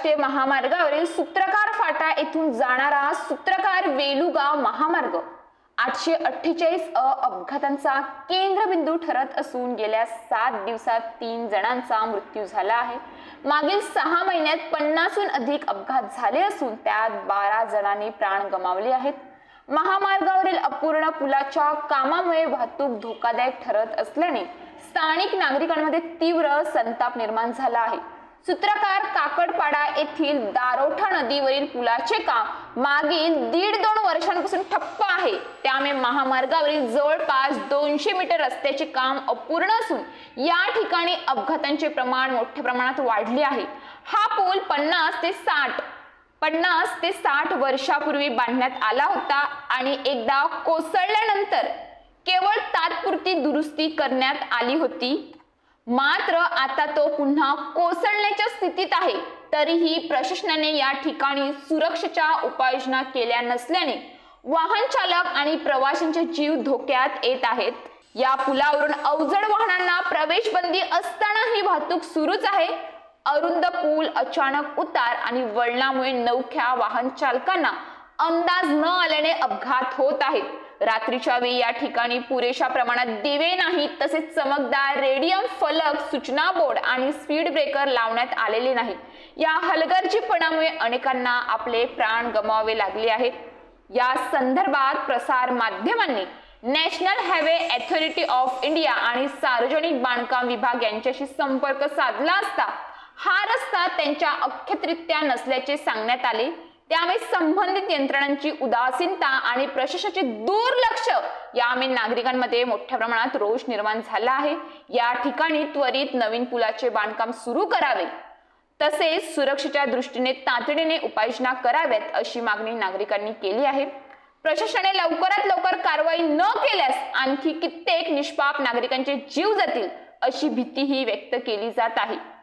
राष्ट्रीय महामार्गावरील सूत्रकार फाटा येथून जाणारा सूत्रकार वेलुगाव महामार्ग. आठशे अठ्ठेचाळीस अ अपघातांचा केंद्रबिंदू ठरत असून गेल्या सात दिवसात तीन जणांचा मृत्यू झाला आहे. मागील सहा महिन्यात पन्नासहून अधिक अपघात झाले असून त्यात बारा जणांनी प्राण गमावले आहेत. महामार्गावरील अपूर्ण पुलाच्या कामामुळे वाहतूक धोकादायक ठरत असल्याने स्थानिक नागरिकांमध्ये तीव्र संताप निर्माण झाला आहे. सूत्रकार काकडपाडा येथील दारोठा नदीवरील पुलाचे काम मागील दीड दोन वर्षांपासून ठप्प आहे. त्यामुळे महामार्गावरील जवळपास दोनशे मीटर रस्त्याचे काम अपूर्ण असून या ठिकाणी अपघातांचे प्रमाण मोठ्या प्रमाणात वाढले आहे. हा पूल पन्नास ते साठ पन्नास ते साठ वर्षापूर्वी बांधण्यात आला होता आणि एकदा कोसळल्यानंतर केवळ तात्पुरती दुरुस्ती करण्यात आली होती. मात्र आता तो पुन्हा कोसळण्याच्या स्थितीत आहे. तरीही प्रशासनाने या ठिकाणी सुरक्षेच्या उपाययोजना केल्या नसल्याने वाहन चालक आणि प्रवाशांचे जीव धोक्यात येत आहेत. या पुलावरून अवजड वाहनांना प्रवेश बंदी असताना ही वाहतूक सुरूच आहे. अरुंद पूल अचानक उतार आणि वळणामुळे नवख्या वाहन चालकांना अंदाज न आल्याने अपघात होत आहेत. रात्रीच्या वेळी या ठिकाणी पुरेशा प्रमाणात दिवे नाहीत तसेच चमकदार रेडियम फलक सूचना बोर्ड आणि स्पीड ब्रेकर लावण्यात आलेले नाहीत. या हलगर्जीपणामुळे अनेकांना आपले प्राण गमावे लागले आहेत. या संदर्भात प्रसार माध्यमांनी national highway authority of India आणि सार्वजनिक बांधकाम विभाग यांच्याशी संपर्क साधला असता हा रस्ता त्यांच्या अख्यतरित्या नसल्याचे सांगण्यात आले. त्यामुळे संबंधित यंत्रणांची उदासीनता आणि प्रशासनाचे दुर्लक्ष यामुळे नागरिकांमध्ये मोठ्या प्रमाणात रोष निर्माण झाला आहे. या ठिकाणी त्वरित नवीन पुलाचे बांधकाम सुरू करावे. तसेच सुरक्षेच्या दृष्टीने तातडीने उपाययोजना कराव्यात अशी मागणी नागरिकांनी केली आहे. प्रशासनाने लवकरात लवकर कारवाई न केल्यास आणखी कित्येक निष्पाप नागरिकांचे जीव जातील अशी भीतीही व्यक्त केली जात आहे.